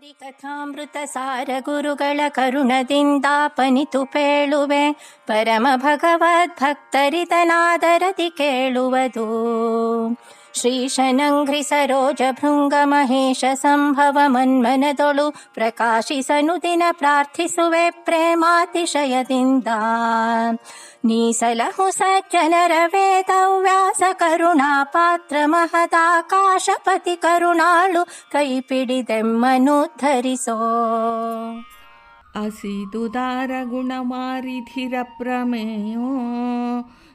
ಹರಿಕಥಾಮೃತ ಸಾರ ಗುರುಗಳ ಕರುಣದಿಂದಾಪನಿತು ಪೇಳುವೆ. ಪರಮ ಭಗವದ್ಭಕ್ತರಿತನಾದರದಿ ಕೇಳುವುದು. श्रीशनङ्घ्रिसरोजभृङ्गमहेशसम्भवमन्मनदोळु प्रकाशिसनुदिन प्रार्थिसुवे प्रेमातिशयदिन्दा। नीसलहु दिन्दा नीसलः सज्जनरवेदव्यास करुणा करुणालु कैपिडिदम् मनुद्धरिसो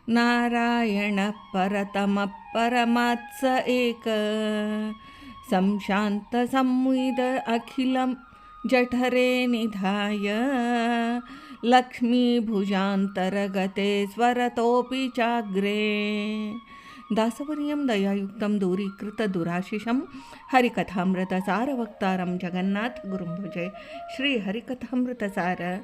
नारायणः परतमः परमात्स एक। संशान्तसंविद अखिलं जठरे निधाय। लक्ष्मीभुजान्तरगते स्वरतोऽपि चाग्रे दासवर्यं दयायुक्तं दूरीकृतदुराशिषं हरिकथामृतसारवक्तारं जगन्नाथगुरुं भुजे। श्रीहरिकथामृतसार।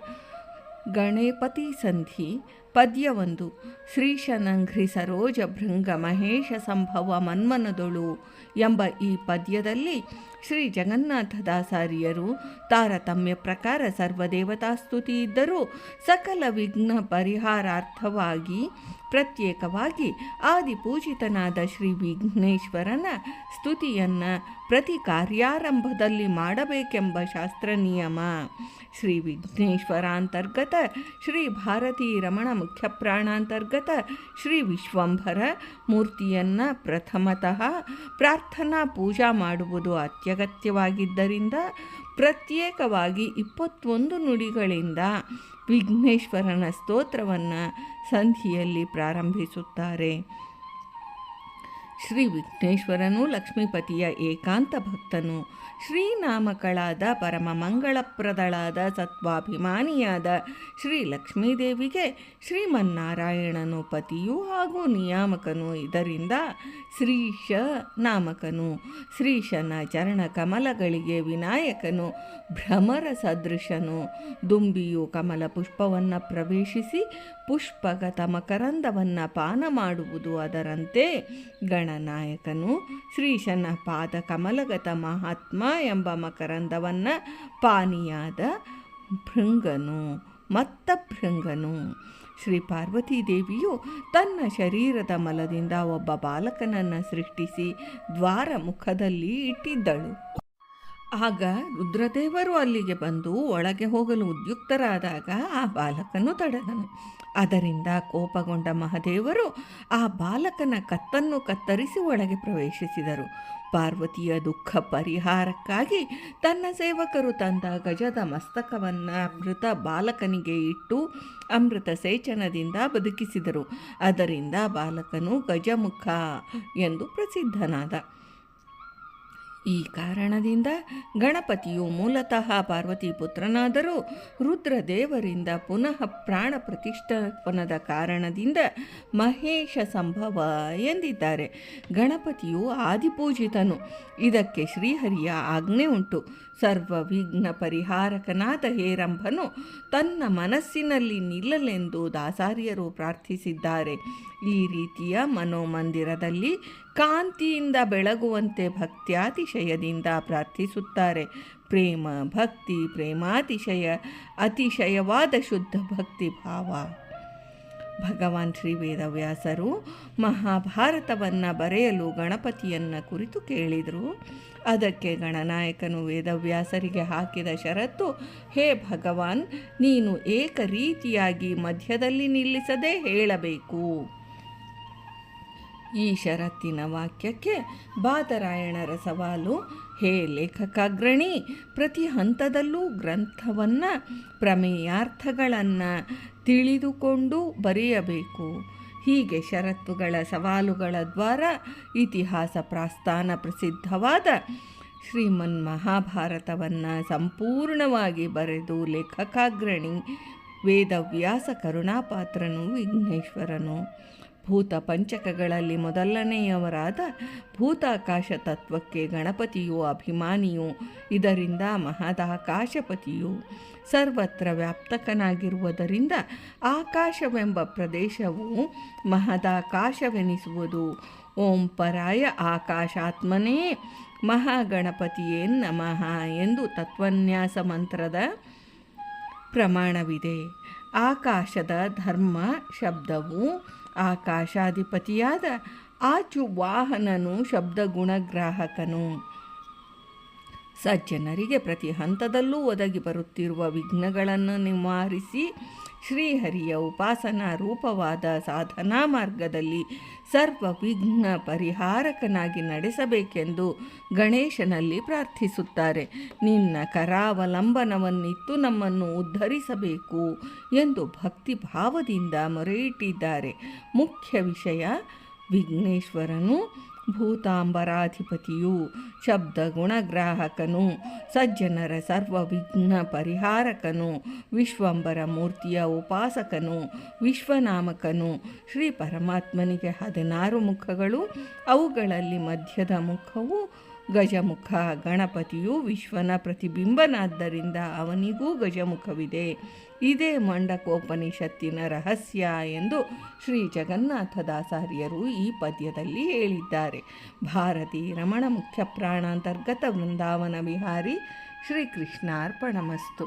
ಗಣೇಪತಿ ಸಂಧಿ ಪದ್ಯವೊಂದು. ಶ್ರೀಶನಂಘ್ರಿ ಸರೋಜ ಭೃಂಗ ಮಹೇಶ ಸಂಭವ ಮನ್ಮನದೊಳು ಎಂಬ ಈ ಪದ್ಯದಲ್ಲಿ ಶ್ರೀ ಜಗನ್ನಾಥದಾಸಾರ್ಯರು ತಾರತಮ್ಯ ಪ್ರಕಾರ ಸರ್ವದೇವತಾಸ್ತುತಿ ಇದ್ದರೂ ಸಕಲ ವಿಘ್ನ ಪರಿಹಾರಾರ್ಥವಾಗಿ ಪ್ರತ್ಯೇಕವಾಗಿ ಆದಿಪೂಜಿತನಾದ ಶ್ರೀ ವಿಘ್ನೇಶ್ವರನ ಸ್ತುತಿಯನ್ನು ಪ್ರತಿ ಕಾರ್ಯಾರಂಭದಲ್ಲಿ ಮಾಡಬೇಕೆಂಬ ಶಾಸ್ತ್ರ ನಿಯಮ. ಶ್ರೀ ವಿಘ್ನೇಶ್ವರ ಅಂತರ್ಗತ ಶ್ರೀ ಭಾರತೀ ರಮಣ ಮುಖ್ಯ ಪ್ರಾಣಾಂತರ್ಗತ ಶ್ರೀ ವಿಶ್ವಂಭರ ಮೂರ್ತಿಯನ್ನು ಪ್ರಥಮತಃ ಪ್ರಾರ್ಥನಾ ಪೂಜಾ ಮಾಡುವುದು ಅತ್ಯಗತ್ಯವಾಗಿದ್ದರಿಂದ ಪ್ರತ್ಯೇಕವಾಗಿ ಇಪ್ಪತ್ತೊಂದು ನುಡಿಗಳಿಂದ ವಿಘ್ನೇಶ್ವರನ ಸ್ತೋತ್ರವನ್ನು ಸಂಧಿಯಲ್ಲಿ ಪ್ರಾರಂಭಿಸುತ್ತಾರೆ. ಶ್ರೀ ವಿಘ್ನೇಶ್ವರನು ಲಕ್ಷ್ಮೀಪತಿಯ ಏಕಾಂತ ಭಕ್ತನು. ಶ್ರೀನಾಮಕಳಾದ ಪರಮ ಮಂಗಳಪ್ರದಳಾದ ಸತ್ವಾಭಿಮಾನಿಯಾದ ಶ್ರೀ ಲಕ್ಷ್ಮೀದೇವಿಗೆ ಶ್ರೀಮನ್ನಾರಾಯಣನು ಪತಿಯೂ ಹಾಗೂ ನಿಯಾಮಕನು ಇದರಿಂದ ಶ್ರೀಶ ನಾಮಕನು. ಶ್ರೀಶನ ಚರಣ ಕಮಲಗಳಿಗೆ ವಿನಾಯಕನು, ಭ್ರಮರ ಸದೃಶನು. ದುಂಬಿಯು ಕಮಲ ಪುಷ್ಪವನ್ನು ಪ್ರವೇಶಿಸಿ ಪುಷ್ಪಗತ ಮಕರಂದವನ್ನು ಪಾನ ಮಾಡುವುದು ಅದರಂತೆ ಗಣನಾಯಕನು ಶ್ರೀಶನ ಪಾದ ಕಮಲಗತ ಮಹಾತ್ಮ ಎಂಬ ಮಕರಂದವನ್ನು ಪಾನಿಯಾದ ಭೃಂಗನು, ಮತ್ತ ಭೃಂಗನು. ಶ್ರೀ ಪಾರ್ವತೀ ದೇವಿಯು ತನ್ನ ಶರೀರದ ಮಲದಿಂದ ಒಬ್ಬ ಬಾಲಕನನ್ನು ಸೃಷ್ಟಿಸಿ ದ್ವಾರ ಮುಖದಲ್ಲಿ ಇಟ್ಟಿದ್ದಳು. ಆಗ ರುದ್ರದೇವರು ಅಲ್ಲಿಗೆ ಬಂದು ಒಳಗೆ ಹೋಗಲು ಉದ್ಯುಕ್ತರಾದಾಗ ಆ ಬಾಲಕನು ತಡೆದನು. ಅದರಿಂದ ಕೋಪಗೊಂಡ ಮಹದೇವರು ಆ ಬಾಲಕನ ಕತ್ತನ್ನು ಕತ್ತರಿಸಿ ಒಳಗೆ ಪ್ರವೇಶಿಸಿದರು. ಪಾರ್ವತಿಯ ದುಃಖ ಪರಿಹಾರಕ್ಕಾಗಿ ತನ್ನ ಸೇವಕರು ತಂದ ಗಜದ ಮಸ್ತಕವನ್ನು ಮೃತ ಬಾಲಕನಿಗೆ ಇಟ್ಟು ಅಮೃತ ಸೇಚನದಿಂದ ಬದುಕಿಸಿದರು. ಅದರಿಂದ ಬಾಲಕನು ಗಜಮುಖ ಎಂದು ಪ್ರಸಿದ್ಧನಾದ. ಈ ಕಾರಣದಿಂದ ಗಣಪತಿಯು ಮೂಲತಃ ಪಾರ್ವತಿ ಪುತ್ರನಾದರೂ ರುದ್ರದೇವರಿಂದ ಪುನಃ ಪ್ರಾಣ ಪ್ರತಿಷ್ಠಾಪನದ ಕಾರಣದಿಂದ ಮಹೇಶ ಸಂಭವ ಎಂದಿದ್ದಾರೆ. ಗಣಪತಿಯು ಆದಿಪೂಜಿತನು. ಇದಕ್ಕೆ ಶ್ರೀಹರಿಯ ಆಜ್ಞೆ ಉಂಟು. ಸರ್ವ ವಿಘ್ನ ಪರಿಹಾರಕನಾದ ಹೇರಂಭನು ತನ್ನ ಮನಸ್ಸಿನಲ್ಲಿ ನಿಲ್ಲಲೆಂದು ದಾಸಾರ್ಯರು ಪ್ರಾರ್ಥಿಸಿದ್ದಾರೆ. ಈ ರೀತಿಯ ಮನೋಮಂದಿರದಲ್ಲಿ ಕಾಂತಿಯಿಂದ ಬೆಳಗುವಂತೆ ಭಕ್ತ್ಯಾತಿಶಯದಿಂದ ಪ್ರಾರ್ಥಿಸುತ್ತಾರೆ. ಪ್ರೇಮ ಭಕ್ತಿ ಪ್ರೇಮಾತಿಶಯ, ಅತಿಶಯವಾದ ಶುದ್ಧ ಭಕ್ತಿ ಭಾವ. ಭಗವಾನ್ ಶ್ರೀ ವೇದವ್ಯಾಸರು ಮಹಾಭಾರತವನ್ನು ಬರೆಯಲು ಗಣಪತಿಯನ್ನು ಕುರಿತು ಕೇಳಿದರು. ಅದಕ್ಕೆ ಗಣನಾಯಕನು ವೇದವ್ಯಾಸರಿಗೆ ಹಾಕಿದ ಷರತ್ತು, ಹೇ ಭಗವಾನ್, ನೀನು ಏಕ ರೀತಿಯಾಗಿ ಮಧ್ಯದಲ್ಲಿ ನಿಲ್ಲಿಸದೆ ಹೇಳಬೇಕು. ಈ ಷರತ್ತಿನ ವಾಕ್ಯಕ್ಕೆ ಬಾದರಾಯಣರ ಸವಾಲು ಹೇ ಲೇಖಕಾಗ್ರಣಿ ಪ್ರತಿ ಹಂತದಲ್ಲೂ ಗ್ರಂಥವನ್ನು, ಪ್ರಮೇಯಾರ್ಥಗಳನ್ನು ತಿಳಿದುಕೊಂಡು ಬರೆಯಬೇಕು. ಹೀಗೆ ಷರತ್ತುಗಳ ಸವಾಲುಗಳ ದ್ವಾರ ಇತಿಹಾಸ ಪ್ರಾಸ್ಥಾನ ಪ್ರಸಿದ್ಧವಾದ ಶ್ರೀಮನ್ ಮಹಾಭಾರತವನ್ನು ಸಂಪೂರ್ಣವಾಗಿ ಬರೆದು ಲೇಖಕಾಗ್ರಣಿ ವೇದವ್ಯಾಸ ಕರುಣಾಪಾತ್ರನು ವಿಘ್ನೇಶ್ವರನು. ಭೂತ ಪಂಚಕಗಳಲ್ಲಿ ಮೊದಲನೆಯವರಾದ ಭೂತಾಕಾಶ ತತ್ವಕ್ಕೆ ಗಣಪತಿಯು ಅಭಿಮಾನಿಯು, ಇದರಿಂದ ಮಹದಾಕಾಶಪತಿಯು ಸರ್ವತ್ರ ವ್ಯಾಪ್ತಕನಾಗಿರುವುದರಿಂದ ಆಕಾಶವೆಂಬ ಪ್ರದೇಶವು ಮಹದಾಕಾಶವೆನಿಸುವುದು. ಓಂ ಪರಾಯ ಆಕಾಶಾತ್ಮನೇ ಮಹಾಗಣಪತಿಯೇ ನಮಃ ಎಂದು ತತ್ವನ್ಯಾಸ ಮಂತ್ರದ ಪ್ರಮಾಣವಿದೆ. ಆಕಾಶದ ಧರ್ಮ ಶಬ್ದವು ಆಕಾಶಾಧಿಪತಿಯಾದ ಆಚು ವಾಹನನು ಶಬ್ದ ಗುಣಗ್ರಾಹಕನು ಸಜ್ಜನರಿಗೆ ಪ್ರತಿ ಹಂತದಲ್ಲೂ ಒದಗಿ ಬರುತ್ತಿರುವ ವಿಘ್ನಗಳನ್ನು ನಿವಾರಿಸಿ ಶ್ರೀಹರಿಯ ಉಪಾಸನಾ ರೂಪವಾದ ಸಾಧನಾ ಮಾರ್ಗದಲ್ಲಿ ಸರ್ವ ವಿಘ್ನ ಪರಿಹಾರಕನಾಗಿ ನಡೆಸಬೇಕೆಂದು ಗಣೇಶನಲ್ಲಿ ಪ್ರಾರ್ಥಿಸುತ್ತಾರೆ. ನಿನ್ನ ಕರಾವಲಂಬನವನ್ನಿತ್ತು ನಮ್ಮನ್ನು ಉದ್ಧರಿಸಬೇಕು ಎಂದು ಭಕ್ತಿ ಭಾವದಿಂದ ಮೊರೆಯಿಟ್ಟಿದ್ದಾರೆ. ಮುಖ್ಯ ವಿಷಯ, ವಿಘ್ನೇಶ್ವರನು ಭೂತಾಂಬರಾಧಿಪತಿಯು ಶಬ್ದ ಗುಣಗ್ರಾಹಕನು ಸಜ್ಜನರ ಸರ್ವ ವಿಘ್ನ ಪರಿಹಾರಕನು, ವಿಶ್ವಂಬರ ಮೂರ್ತಿಯ ಉಪಾಸಕನು, ವಿಶ್ವನಾಮಕನು, ಶ್ರೀ ಪರಮಾತ್ಮನಿಗೆ ಹದಿನಾರು ಮುಖಗಳು, ಅವುಗಳಲ್ಲಿ ಮಧ್ಯದ ಮುಖವು ಗಜಮುಖ ಗಣಪತಿಯು ವಿಶ್ವನ ಪ್ರತಿಬಿಂಬನಾದ್ದರಿಂದ ಅವನಿಗೂ ಗಜಮುಖವಿದೆ. ಇದೇ ಮಂಡಕೋಪನಿಷತ್ತಿನ ರಹಸ್ಯ ಎಂದು ಶ್ರೀ ಜಗನ್ನಾಥದಾಸಾರ್ಯರು ಈ ಪದ್ಯದಲ್ಲಿ ಹೇಳಿದ್ದಾರೆ. ಭಾರತಿ ರಮಣ ಮುಖ್ಯ ಪ್ರಾಣಾಂತರ್ಗತ ವೃಂದಾವನ ವಿಹಾರಿ ಶ್ರೀಕೃಷ್ಣಾರ್ಪಣಮಸ್ತು.